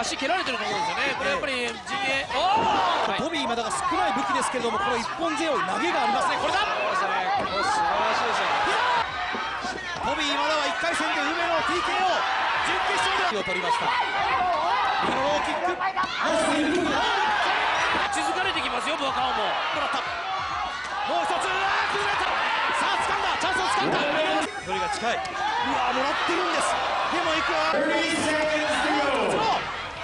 足蹴られてるところですよね。これやっぱり陣営。おおトビー今だが少ない武器ですけれどもこの一本背負い投げがありますね。これだ。これ素晴らしいですよトビー今だは1回戦で梅野 TKO 準決勝でを取りました。右のローキック。気づかれてきますよブアカオも。もらったもう一つあー崩れたさあ掴んだ。チャンスを掴んだ。距離が近い。うわーもらってるんです。でもいくわ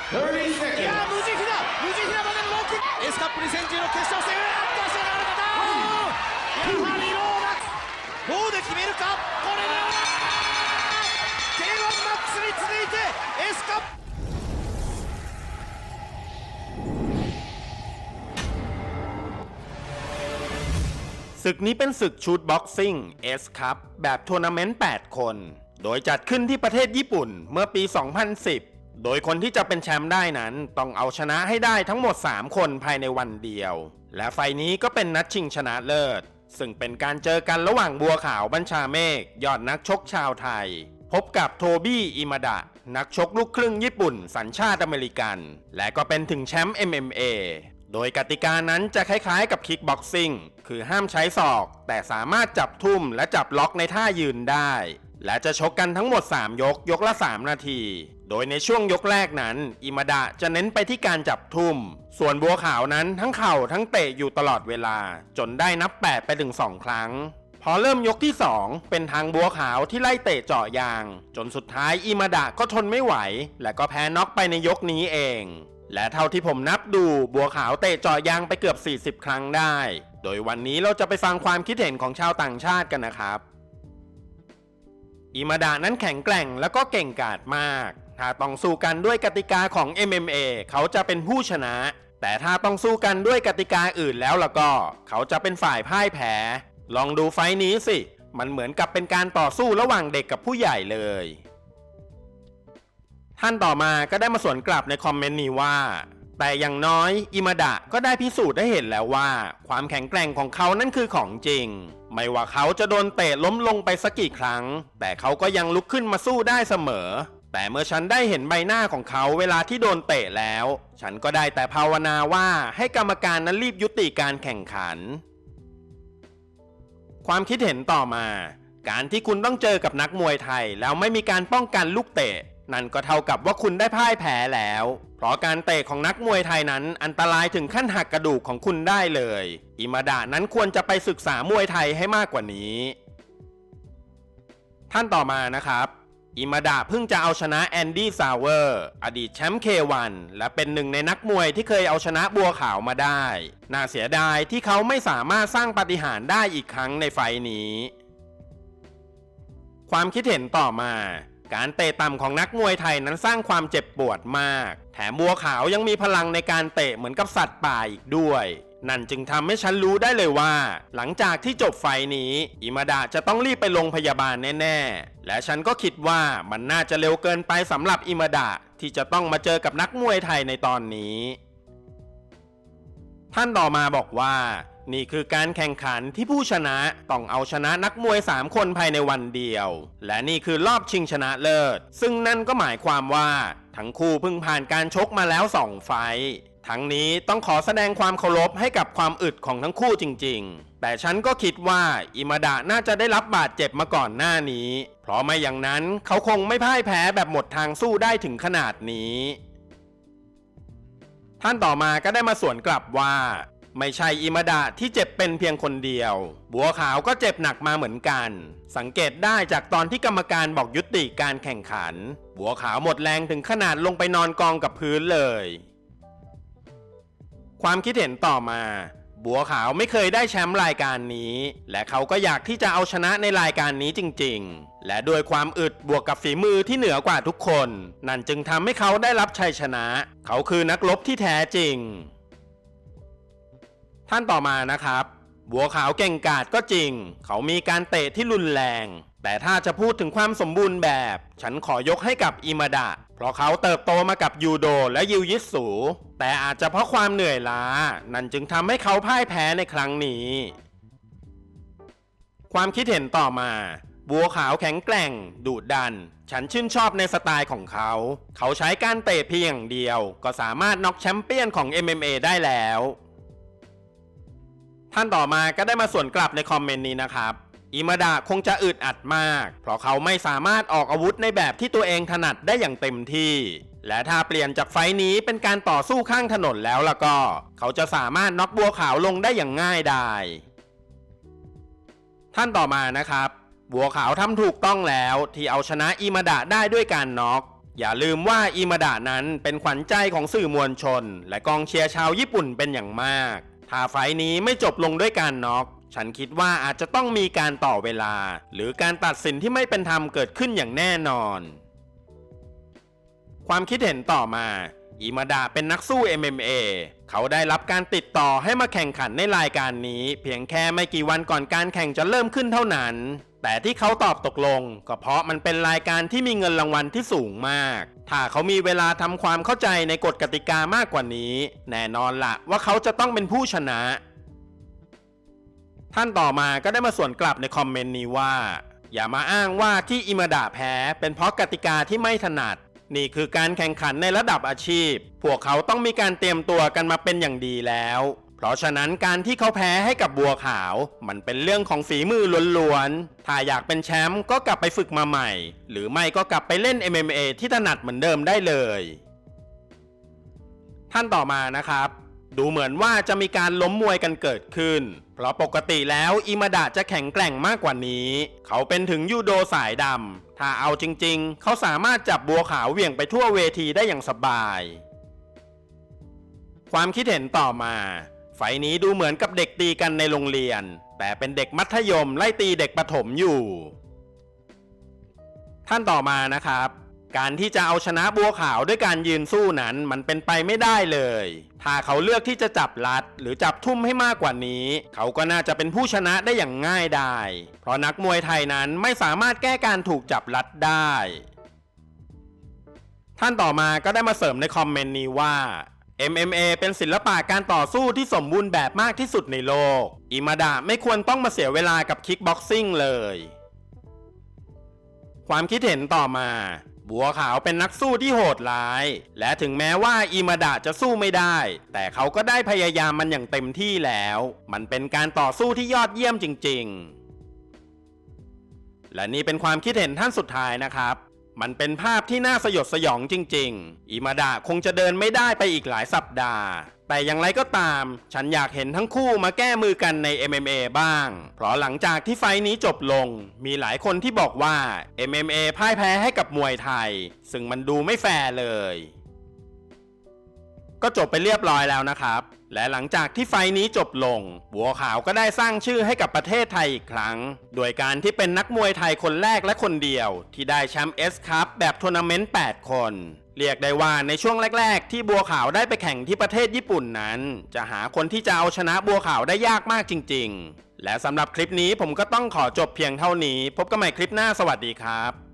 いや無慈悲だ無慈悲なまでのロックエスカップ2010の決勝戦出し流れ方やはりローラゴーで決めるかこれだ K1 マックスに続いてエスカップศึกนี้เป็นศึกชูดบ็อกซิ่ง S ครับแบบทัวร์นาเมนต์ 8 คน โดยจัดขึ้นที่ประเทศญี่ปุ่นเมื่อปี 2010 โดยคนที่จะเป็นแชมป์ได้นั้น ต้องเอาชนะให้ได้ทั้งหมด 3 คนภายในวันเดียว และไฟล์นี้ก็เป็นนัดชิงชนะเลิศ ซึ่งเป็นการเจอกันระหว่างบัวขาวบัญชาเมฆยอดนักชกชาวไทย พบกับโทบี้อิมาดะ นักชกลูกครึ่งญี่ปุ่น สัญชาติอเมริกัน และก็เป็นถึงแชมป์ MMA โดยกติกานั้นจะคล้ายๆกับคิกบ็อกซิ่ง คือห้ามใช้ศอก แต่สามารถจับทุ่มและจับล็อกในท่ายืนได้ และจะชกกันทั้งหมด 3 ยกยกละ 3 นาที โดยในช่วงยกแรกนั้น อิมาดะจะเน้นไปที่การจับทุ่ม ส่วนบัวขาวนั้นทั้งเข่าทั้งเตะอยู่ตลอดเวลา จนได้นับ 8 ไปถึง 2 ครั้ง พอเริ่มยกที่ 2 เป็นทางบัวขาวที่ไล่เตะเจาะยาง จนสุดท้ายอิมาดะก็ทนไม่ไหว และก็แพ้น็อกไปในยกนี้เองและเท่าที่ผมนับดูบัวขาวเตะเจาะยางไปเกือบ 40 ครั้งได้ โดยวันนี้เราจะไปฟังความคิดเห็นของชาวต่างชาติกันนะครับ อิมาดะนั้นแข็งแกร่งแล้วก็เก่งกาจมาก ถ้าต้องสู้กันด้วยกติกาของ MMA เขาจะเป็นผู้ชนะ แต่ถ้าต้องสู้กันด้วยกติกาอื่นแล้วล่ะก็ เขาจะเป็นฝ่ายพ่ายแพ้ ลองดูไฟนี้สิ มันเหมือนกับเป็นการต่อสู้ระหว่างเด็กกับผู้ใหญ่เลย ท่านต่อมาก็ได้มาสวนกลับในคอมเมนต์นี้ว่า แต่อย่างน้อยอิมาดะก็ได้พิสูจน์ได้เห็นแล้วว่า ความแข็งแกร่งของเขานั่นคือของจริง ไม่ว่าเขาจะโดนเตะล้มลงไปสักกี่ครั้ง แต่เขาก็ยังลุกขึ้นมาสู้ได้เสมอ แต่เมื่อฉันได้เห็นใบหน้าของเขาเวลาที่โดนเตะแล้ว ฉันก็ได้แต่ภาวนาว่าให้กรรมการนั้นรีบยุติการแข่งขัน ความคิดเห็นต่อมา การที่คุณต้องเจอกับนักมวยไทย แล้วไม่มีการป้องกันลูกเตะ นั่นก็เท่ากับว่าคุณได้พ่ายแพ้แล้ว เพราะการเตะของนักมวยไทยนั้นอันตรายถึงขั้นหักกระดูกของคุณได้เลย อิมาดะนั้นควรจะไปศึกษามวยไทยให้มากกว่านี้ ท่านต่อมานะครับอิมาดะเพิ่งจะเอาชนะแอนดี้ซาวเวอร์อดีตแชมป์เควันและเป็นหนึ่งในนักมวยที่เคยเอาชนะบัวขาวมาได้ น่าเสียดายที่เขาไม่สามารถสร้างปาฏิหาริย์ได้อีกครั้งในไฟล์นี้ ความคิดเห็นต่อมา การเตะต่ำของนักมวยไทยนั้นสร้างความเจ็บปวดมาก แถมบัวขาวยังมีพลังในการเตะเหมือนกับสัตว์ป่าอีกด้วย นั่นจึงทำให้ฉันรู้ได้เลยว่า หลังจากที่จบไฟนี้ อิมาดะจะต้องรีบไปโรงพยาบาลแน่ ๆ และฉันก็คิดว่ามันน่าจะเร็วเกินไปสำหรับอิมาดะที่จะต้องมาเจอกับนักมวยไทยในตอนนี้ ท่านต่อมาบอกว่า นี่คือการแข่งขันที่ผู้ชนะต้องเอาชนะนักมวย 3 คนภายในวันเดียว และนี่คือรอบชิงชนะเลิศ ซึ่งนั่นก็หมายความว่า ทั้งคู่เพิ่งผ่านการชกมาแล้ว 2 ไฟทั้งนี้ต้องขอแสดงความเคารพให้กับความอึดของทั้งคู่จริง ๆ แต่ฉันก็คิดว่าอิมาดะน่าจะได้รับบาดเจ็บมาก่อนหน้านี้ เพราะไม่อย่างนั้นเขาคงไม่พ่ายแพ้แบบหมดทางสู้ได้ถึงขนาดนี้ ท่านต่อมาก็ได้มาสวนกลับว่า ไม่ใช่อิมาดะที่เจ็บเป็นเพียงคนเดียว บัวขาวก็เจ็บหนักมาเหมือนกัน สังเกตได้จากตอนที่กรรมการบอกยุติการแข่งขัน บัวขาวหมดแรงถึงขนาดลงไปนอนกองกับพื้นเลย ความคิดเห็นต่อมา บัวขาวไม่เคยได้แชมป์รายการนี้ และเขาก็อยากที่จะเอาชนะในรายการนี้จริง ๆ และด้วยความอึดบวกกับฝีมือที่เหนือกว่าทุกคน นั่นจึงทำให้เขาได้รับชัยชนะ เขาคือนักรบที่แท้จริง ท่านต่อมานะครับ บัวขาวเก่งกาจก็จริง เขามีการเตะที่รุนแรง แต่ถ้าจะพูดถึงความสมบูรณ์แบบ ฉันขอยกให้กับอิมาดะ เพราะเขาเติบโตมากับยูโดและยิวยิสู แต่อาจจะเพราะความเหนื่อยล้า นั่นจึงทำให้เขาพ่ายแพ้ในครั้งนี้ ความคิดเห็นต่อมาบัวขาวแข็งแกร่ง ดุดัน ฉันชื่นชอบในสไตล์ของเขา เขาใช้การเตะเพียงอย่างเดียว ก็สามารถน็อกแชมเปี้ยนของ MMA ได้แล้ว ท่านต่อมาก็ได้มาส่วนกลับในคอมเมนต์นี้นะครับ อิมาดะคงจะอึดอัดมาก เพราะเขาไม่สามารถออกอาวุธในแบบที่ตัวเองถนัดได้อย่างเต็มที่ และถ้าเปลี่ยนจากไฟนี้เป็นการต่อสู้ข้างถนนแล้วล่ะก็ เขาจะสามารถน็อกบัวขาวลงได้อย่างง่ายดายท่านต่อมานะครับ บัวขาวทำถูกต้องแล้วที่เอาชนะอิมาดะได้ด้วยการน็อกอย่าลืมว่าอิมาดะนั้นเป็นขวัญใจของสื่อมวลชน และกองเชียร์ชาวญี่ปุ่นเป็นอย่างมาก ถ้าไฟนี้ไม่จบลงด้วยการน็อกฉันคิดว่าอาจจะต้องมีการต่อเวลา หรือการตัดสินที่ไม่เป็นธรรมเกิดขึ้นอย่างแน่นอน ความคิดเห็นต่อมาอิมาดะเป็นนักสู้ MMA เขาได้รับการติดต่อให้มาแข่งขันในรายการนี้ เพียงแค่ไม่กี่วันก่อนการแข่งจะเริ่มขึ้นเท่านั้น แต่ที่เขาตอบตกลง ก็เพราะมันเป็นรายการที่มีเงินรางวัลที่สูงมาก ถ้าเขามีเวลาทำความเข้าใจในกฎกติกามากกว่านี้ แน่นอนละว่าเขาจะต้องเป็นผู้ชนะ ท่านต่อมาก็ได้มาส่วนกลับในคอมเมนต์นี้ว่า อย่ามาอ้างว่าที่อิมาดะแพ้ เป็นเพราะกติกาที่ไม่ถนัดนี่คือการแข่งขันในระดับอาชีพ พวกเขาต้องมีการเตรียมตัวกันมาเป็นอย่างดีแล้ว ราะฉะนั้นการที่เขาแพ้ให้กับบัวขาว มันเป็นเรื่องของฝีมือล้วนๆ ถ้าอยากเป็นแชมป์ก็กลับไปฝึกมาใหม่ หรือไม่ก็กลับไปเล่น MMA ที่ถนัดเหมือนเดิมได้เลย ท่านต่อมานะครับ ดูเหมือนว่าจะมีการล้มมวยกันเกิดขึ้น เพราะปกติแล้วอิมาดะจะแข็งแกร่งมากกว่านี้ เขาเป็นถึงยูโดสายดำถ้าเอาจริง ๆ เขาสามารถจับบัวขาวเหวี่ยงไปทั่วเวทีได้อย่างสบาย ความคิดเห็นต่อมา ไฟนี้ดูเหมือนกับเด็กตีกันในโรงเรียน แต่เป็นเด็กมัธยมไล่ตีเด็กประถมอยู่ ท่านต่อมานะครับ การที่จะเอาชนะบัวขาวด้วยการยืนสู้นั้นมันเป็นไปไม่ได้เลย ถ้าเขาเลือกที่จะจับลัด หรือจับทุ่มให้มากกว่านี้ เขาก็น่าจะเป็นผู้ชนะได้อย่างง่ายได้เพราะนักมวยไทยนั้นไม่สามารถแก้การถูกจับลัดได้ ท่านต่อมาก็ได้มาเสริมในคอมเมนต์นี้ว่า MMA เป็นศิลปะการต่อสู้ที่สมบูรณ์แบบมากที่สุดในโลก อิมาดะไม่ควรต้องมาเสียเวลากับคิกบ็อกซิ่งเลย ความคิดเห็นต่อมา บัวขาวเป็นนักสู้ที่โหดร้าย และถึงแม้ว่าอิมาดะจะสู้ไม่ได้ แต่เขาก็ได้พยายามมันอย่างเต็มที่แล้ว มันเป็นการต่อสู้ที่ยอดเยี่ยมจริง ๆ และนี่เป็นความคิดเห็นท่านสุดท้ายนะครับ มันเป็นภาพที่น่าสยดสยองจริง ๆ อิมาดะคงจะเดินไม่ได้ไปอีกหลายสัปดาห์ แต่อย่างไรก็ตาม ฉันอยากเห็นทั้งคู่มาแก้มือกันใน MMA บ้าง เพราะหลังจากที่ไฟนี้จบลง มีหลายคนที่บอกว่า MMA พ่ายแพ้ให้กับมวยไทย ซึ่งมันดูไม่แฟร์เลย ก็จบไปเรียบร้อยแล้วนะครับ และหลังจากที่ไฟนี้จบลง บัวขาวก็ได้สร้างชื่อให้กับประเทศไทยอีกครั้ง โดยการที่เป็นนักมวยไทยคนแรกและคนเดียว ที่ได้แชมป์เอสคัพแบบทัวร์นาเมนต์ 8 คน เรียกได้ว่าในช่วงแรก ๆ ที่บัวขาวได้ไปแข่งที่ประเทศญี่ปุ่นนั้น จะหาคนที่จะเอาชนะบัวขาวได้ยากมากจริง ๆ และสำหรับคลิปนี้ผมก็ต้องขอจบเพียงเท่านี้ พบกันใหม่คลิปหน้าสวัสดีครับ